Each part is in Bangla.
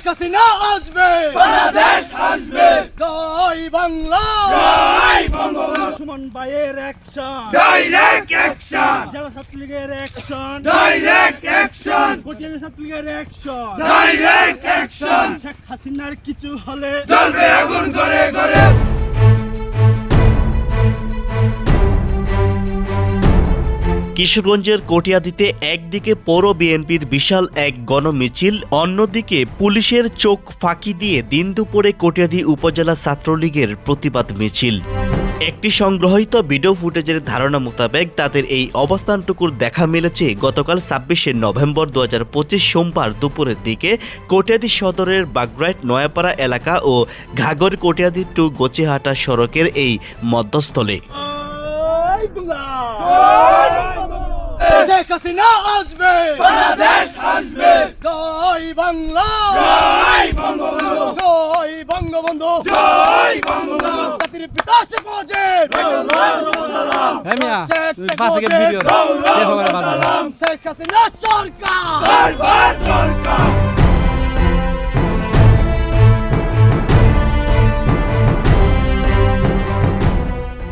শেখ হাসিনা আসবে। বাংলাদেশ আসবে জয় বাংলা। জয় বঙ্গবন্ধু সুমন ভাইয়ের অ্যাকশন ডাইরেক্ট অ্যাকশন জেলা ছাত্রলীগের অ্যাকশন ডাইরেক্ট অ্যাকশন কোটিয়ারি ছাত্রলীগের অ্যাকশন ডাইরেক্ট অ্যাকশন শেখ হাসিনার কিছু হলে জ্বলবে আগুন করে করে কিশোরগঞ্জের কটিয়াদিতে একদিকে পৌর বিএনপির বিশাল এক গণমিছিল, অন্যদিকে পুলিশের চোখ ফাঁকি দিয়ে দিন দুপুরে কটিয়াদি উপজেলা ছাত্রলীগের প্রতিবাদ মিছিল। একটি সংগ্রহীত ভিডিও ফুটেজের ধারণা মোতাবেক তাদের এই অবস্থানটুকুর দেখা মিলেছে গতকাল ছাব্বিশে নভেম্বর দু হাজার পঁচিশ সোমবার দুপুরের দিকে কটিয়াদি সদরের বাগরাইট, নয়াপাড়া এলাকা ও ঘাগর কটিয়াদি টু গোচেহাটা সড়কের এই মধ্যস্থলে। শেখ হাসিনা আসবে। বাংলাদেশ আসবে। জয় বাংলা। জয় বঙ্গবন্ধু। জয় বঙ্গবন্ধু। জয় বঙ্গবন্ধু। জাতির পিতা শেখ মুজিব মিয়া শেখ তুমি সরকার। পাঁচ সেকেন্ড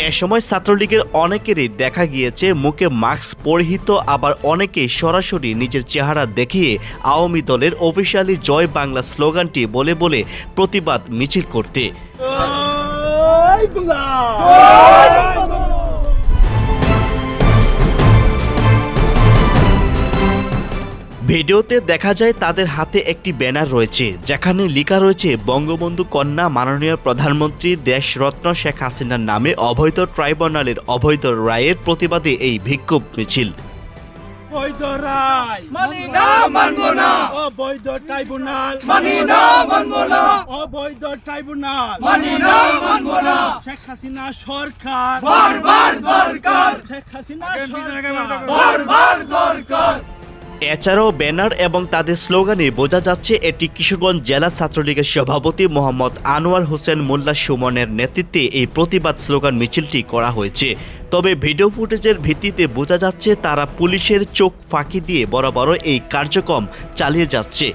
এ সময় ছাত্রলীগের অনেকেরই দেখা গিয়েছে মুখে মাস্ক পরিহিত, আবার অনেকে সরাসরি নিজের চেহারা দেখিয়ে আওয়ামী দলের অফিসিয়ালি জয় বাংলা স্লোগানটি বলে বলে প্রতিবাদ মিছিল করতে। ভিডিওতে দেখা যায় তাদের হাতে একটি ব্যানার রয়েছে যেখানে লেখা রয়েছে বঙ্গবন্ধু কন্যা মাননীয় প্রধানমন্ত্রী দেশরত্ন শেখ হাসিনার নামে অবৈধ ট্রাইব্যুনালের অবৈধ রায়ের প্রতিবাদে এই বিক্ষোভ মিছিল। বৈধ রায়। মানি না মানবো না। অবৈধ ট্রাইব্যুনাল। মানি না মানবো না। অবৈধ ট্রাইব্যুনাল। মানি না মানবো না। শেখ হাসিনা সরকার। বারবার দরকার। শেখ হাসিনা সরকার। বারবার এছাড়াও ব্যানার এবং তাদের স্লোগানে বোঝা যাচ্ছে এটি কিশোরগঞ্জ জেলা ছাত্রলীগের সভাপতি মোহাম্মদ আনোয়ার হোসেন মোল্লা সুমনের নেতৃত্বে এই প্রতিবাদ স্লোগান মিছিলটি করা হয়েছে। তবে ভিডিও ফুটেজের ভিত্তিতে বোঝা যাচ্ছে তারা পুলিশের চোখ ফাঁকি দিয়ে বরাবর এই কার্যক্রম চালিয়ে যাচ্ছে।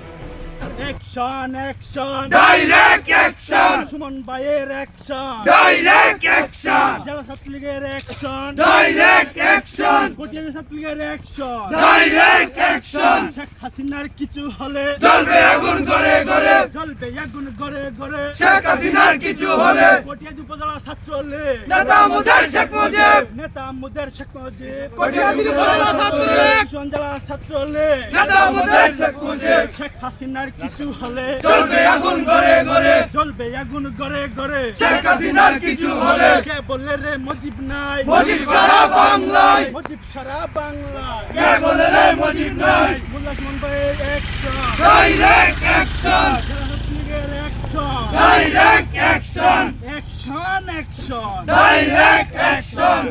Action action direct action Suman ভাইয়ের অ্যাকশন ডাইরেক্ট অ্যাকশন জেলা ছাত্রলীগের অ্যাকশন ডাইরেক্ট অ্যাকশন কোটিয়ারি ছাত্রলীগের অ্যাকশন ডাইরেক্ট অ্যাকশন শেখ হাসিনার কিছু হলে জ্বলবে আগুন করে করে জ্বলবে আগুন গড়ে গড়ে। শেখ হাসিনার কিছু হলে কটিয়াদি উপজেলা ছাত্রলীগ নেতা মুদার শেখ মুজিব। নেতা মুদের শেখ মুজিব। কটিয়াদি উপজেলা ছাত্রলীগ জেলা ছাত্রলীগ নেতা মুদার শেখ মুজিব। শেখ হাসিনার কিছু হলে জ্বলবে আগুন করে করে জ্বলবে আগুন শেখ হাসিনার কিছু হলে কে বলে রে মুজিব নাই। মুজিব সারা বাংলায়। মুজিব সারা বাংলা কে বলে রে মুজিব নাই? মোল্লা সুমন ভাইয়ের action direct action direct action action action direct action